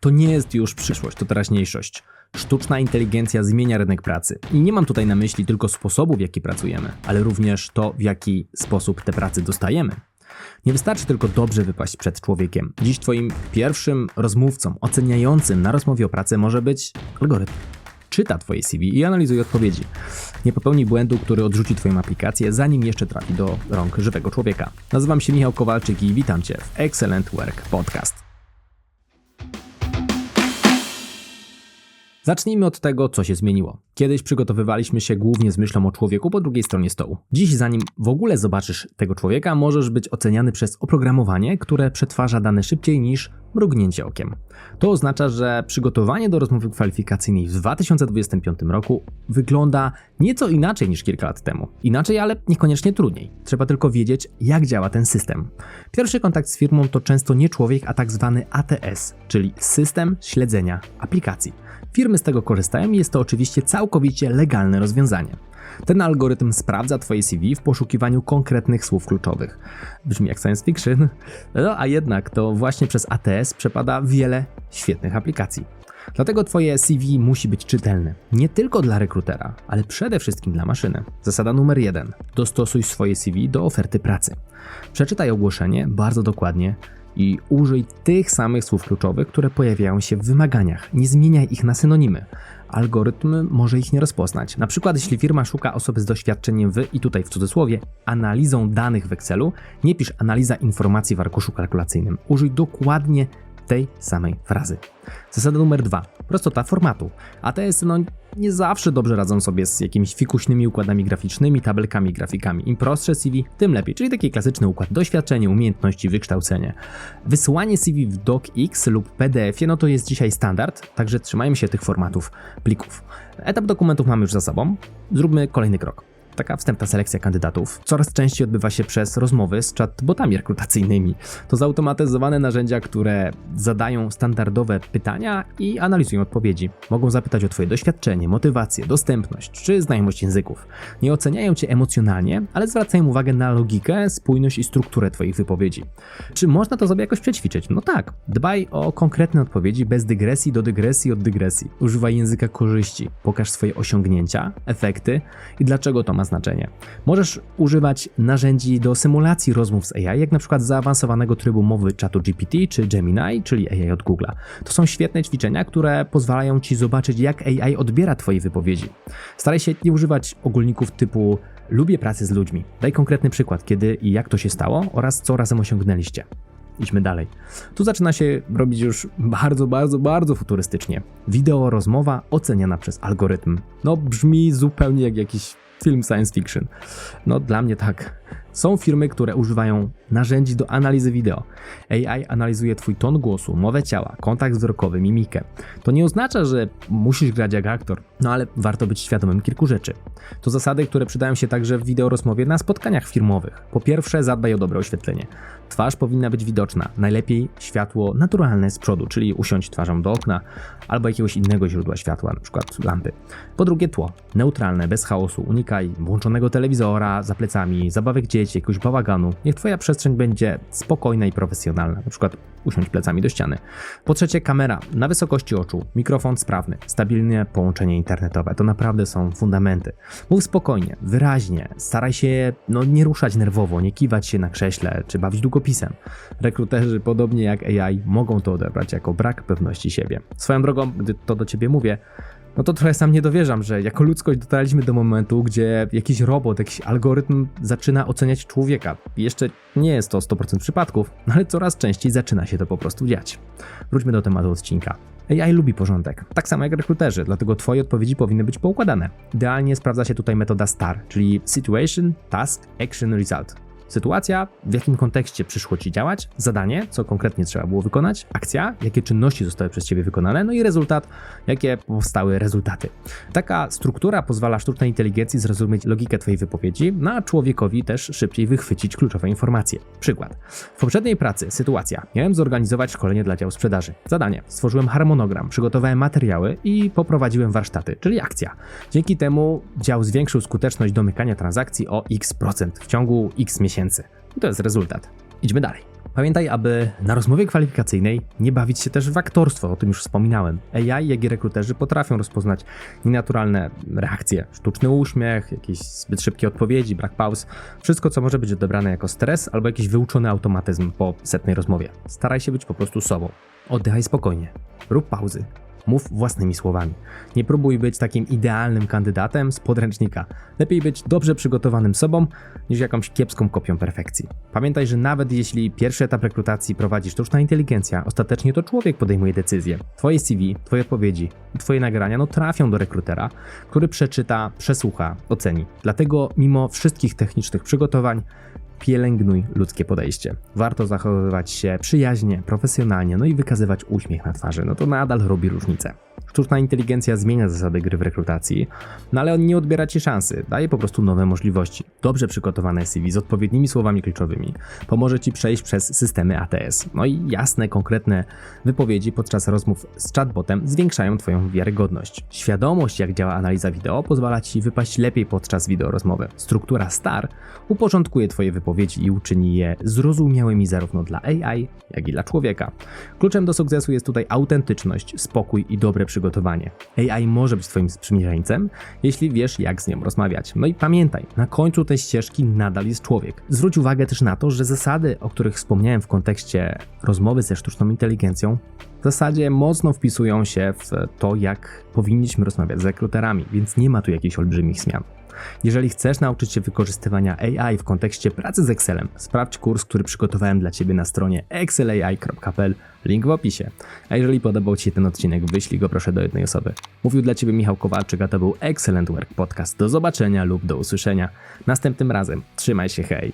To nie jest już przyszłość, to teraźniejszość. Sztuczna inteligencja zmienia rynek pracy. I nie mam tutaj na myśli tylko sposobu, w jaki pracujemy, ale również to, w jaki sposób te pracy dostajemy. Nie wystarczy tylko dobrze wypaść przed człowiekiem. Dziś twoim pierwszym rozmówcą, oceniającym na rozmowie o pracę może być algorytm. Czyta twoje CV i analizuje odpowiedzi. Nie popełnij błędu, który odrzuci twoją aplikację, zanim jeszcze trafi do rąk żywego człowieka. Nazywam się Michał Kowalczyk i witam cię w Excellent Work Podcast. Zacznijmy od tego, co się zmieniło. Kiedyś przygotowywaliśmy się głównie z myślą o człowieku po drugiej stronie stołu. Dziś, zanim w ogóle zobaczysz tego człowieka, możesz być oceniany przez oprogramowanie, które przetwarza dane szybciej niż mrugnięcie okiem. To oznacza, że przygotowanie do rozmowy kwalifikacyjnej w 2025 roku wygląda nieco inaczej niż kilka lat temu. Inaczej, ale niekoniecznie trudniej. Trzeba tylko wiedzieć, jak działa ten system. Pierwszy kontakt z firmą to często nie człowiek, a tak zwany ATS, czyli system śledzenia aplikacji. Firmy z tego korzystają i jest to oczywiście całkowicie legalne rozwiązanie. Ten algorytm sprawdza Twoje CV w poszukiwaniu konkretnych słów kluczowych. Brzmi jak science fiction, no a jednak to właśnie przez ATS przepada wiele świetnych aplikacji. Dlatego Twoje CV musi być czytelne. Nie tylko dla rekrutera, ale przede wszystkim dla maszyny. Zasada numer jeden. Dostosuj swoje CV do oferty pracy. Przeczytaj ogłoszenie bardzo dokładnie i użyj tych samych słów kluczowych, które pojawiają się w wymaganiach. Nie zmieniaj ich na synonimy. Algorytm może ich nie rozpoznać. Na przykład, jeśli firma szuka osoby z doświadczeniem w, i tutaj w cudzysłowie, analizą danych w Excelu, nie pisz analiza informacji w arkuszu kalkulacyjnym. Użyj dokładnie tej samej frazy. Zasada numer dwa. Prostota formatu. ATS no, nie zawsze dobrze radzą sobie z jakimiś fikuśnymi układami graficznymi, tabelkami, grafikami. Im prostsze CV, tym lepiej. Czyli taki klasyczny układ doświadczenie, umiejętności, wykształcenie. Wysyłanie CV w DocX lub PDF-ie no to jest dzisiaj standard, także trzymajmy się tych formatów plików. Etap dokumentów mamy już za sobą. Zróbmy kolejny krok taka wstępna selekcja kandydatów coraz częściej odbywa się przez rozmowy z chatbotami rekrutacyjnymi. To zautomatyzowane narzędzia, które zadają standardowe pytania i analizują odpowiedzi. Mogą zapytać o Twoje doświadczenie, motywację, dostępność czy znajomość języków. Nie oceniają Cię emocjonalnie, ale zwracają uwagę na logikę, spójność i strukturę Twoich wypowiedzi. Czy można to sobie jakoś przećwiczyć? No tak. Dbaj o konkretne odpowiedzi bez dygresji do dygresji od dygresji. Używaj języka korzyści. Pokaż swoje osiągnięcia, efekty i dlaczego to ma znaczenie. Możesz używać narzędzi do symulacji rozmów z AI, jak na przykład zaawansowanego trybu mowy czatu GPT czy Gemini, czyli AI od Google. To są świetne ćwiczenia, które pozwalają Ci zobaczyć, jak AI odbiera Twoje wypowiedzi. Staraj się nie używać ogólników typu lubię pracę z ludźmi. Daj konkretny przykład, kiedy i jak to się stało oraz co razem osiągnęliście. Idźmy dalej. Tu zaczyna się robić już bardzo, bardzo, bardzo futurystycznie. Wideo rozmowa oceniana przez algorytm. No brzmi zupełnie jak jakiś film science fiction. No dla mnie tak. Są firmy, które używają narzędzi do analizy wideo. AI analizuje Twój ton głosu, mowę ciała, kontakt wzrokowy, mimikę. To nie oznacza, że musisz grać jak aktor, no ale warto być świadomym kilku rzeczy. To zasady, które przydają się także w wideo rozmowie na spotkaniach firmowych. Po pierwsze, zadbaj o dobre oświetlenie. Twarz powinna być widoczna, najlepiej światło naturalne z przodu, czyli usiąść twarzą do okna albo jakiegoś innego źródła światła, np. lampy. Po drugie, tło neutralne, bez chaosu. Unikaj włączonego telewizora za plecami, zabawek dzieci, jakiegoś bałaganu. Niech Twoja przestrzeń będzie spokojna i profesjonalna, np. usiąść plecami do ściany. Po trzecie, kamera na wysokości oczu, mikrofon sprawny, stabilne połączenie internetowe. To naprawdę są fundamenty. Mów spokojnie, wyraźnie, staraj się no, nie ruszać nerwowo, nie kiwać się na krześle czy bawić długopisem. Rekruterzy, podobnie jak AI, mogą to odebrać jako brak pewności siebie. Swoją drogą, gdy to do ciebie mówię, no to trochę sam nie dowierzam, że jako ludzkość dotarliśmy do momentu, gdzie jakiś robot, jakiś algorytm zaczyna oceniać człowieka. Jeszcze nie jest to 100% przypadków, ale coraz częściej zaczyna się to po prostu dziać. Wróćmy do tematu odcinka. AI lubi porządek, tak samo jak rekruterzy, dlatego Twoje odpowiedzi powinny być poukładane. Idealnie sprawdza się tutaj metoda STAR, czyli Situation, Task, Action, Result. Sytuacja, w jakim kontekście przyszło Ci działać, zadanie, co konkretnie trzeba było wykonać, akcja, jakie czynności zostały przez Ciebie wykonane, no i rezultat, jakie powstały rezultaty. Taka struktura pozwala sztucznej inteligencji zrozumieć logikę Twojej wypowiedzi, no a człowiekowi też szybciej wychwycić kluczowe informacje. Przykład. W poprzedniej pracy, sytuacja, miałem zorganizować szkolenie dla działu sprzedaży. Zadanie, stworzyłem harmonogram, przygotowałem materiały i poprowadziłem warsztaty, czyli akcja. Dzięki temu dział zwiększył skuteczność domykania transakcji o x% w ciągu x miesięcy miesięcy. I to jest rezultat. Idźmy dalej. Pamiętaj, aby na rozmowie kwalifikacyjnej nie bawić się też w aktorstwo, o tym już wspominałem. AI, jak i rekruterzy potrafią rozpoznać nienaturalne reakcje, sztuczny uśmiech, jakieś zbyt szybkie odpowiedzi, brak pauz, wszystko co może być odebrane jako stres albo jakiś wyuczony automatyzm po setnej rozmowie. Staraj się być po prostu sobą. Oddychaj spokojnie, rób pauzy, Mów własnymi słowami. Nie próbuj być takim idealnym kandydatem z podręcznika. Lepiej być dobrze przygotowanym sobą niż jakąś kiepską kopią perfekcji. Pamiętaj, że nawet jeśli pierwszy etap rekrutacji prowadzi sztuczna inteligencja, ostatecznie to człowiek podejmuje decyzję. Twoje CV, Twoje odpowiedzi i Twoje nagrania no trafią do rekrutera, który przeczyta, przesłucha, oceni. Dlatego mimo wszystkich technicznych przygotowań pielęgnuj ludzkie podejście. Warto zachowywać się przyjaźnie, profesjonalnie, no i wykazywać uśmiech na twarzy. No to nadal robi różnicę. Sztuczna inteligencja zmienia zasady gry w rekrutacji, no ale on nie odbiera ci szansy, daje po prostu nowe możliwości. Dobrze przygotowane CV z odpowiednimi słowami kluczowymi pomoże ci przejść przez systemy ATS. No i jasne, konkretne wypowiedzi podczas rozmów z chatbotem zwiększają twoją wiarygodność. Świadomość, jak działa analiza wideo, pozwala ci wypaść lepiej podczas wideorozmowy. Struktura STAR uporządkuje twoje wypowiedzi i uczyni je zrozumiałymi zarówno dla AI, jak i dla człowieka. Kluczem do sukcesu jest tutaj autentyczność, spokój i dobre przygotowanie. AI może być Twoim sprzymierzeńcem, jeśli wiesz, jak z nią rozmawiać. No i pamiętaj, na końcu tej ścieżki nadal jest człowiek. Zwróć uwagę też na to, że zasady, o których wspomniałem w kontekście rozmowy ze sztuczną inteligencją, w zasadzie mocno wpisują się w to, jak powinniśmy rozmawiać z rekruterami, więc nie ma tu jakichś olbrzymich zmian. Jeżeli chcesz nauczyć się wykorzystywania AI w kontekście pracy z Excelem, sprawdź kurs, który przygotowałem dla Ciebie na stronie excelai.pl, link w opisie. A jeżeli podobał Ci się ten odcinek, wyślij go proszę do jednej osoby. Mówił dla Ciebie Michał Kowalczyk, a to był Excellent Work Podcast. Do zobaczenia lub do usłyszenia następnym razem. Trzymaj się, hej!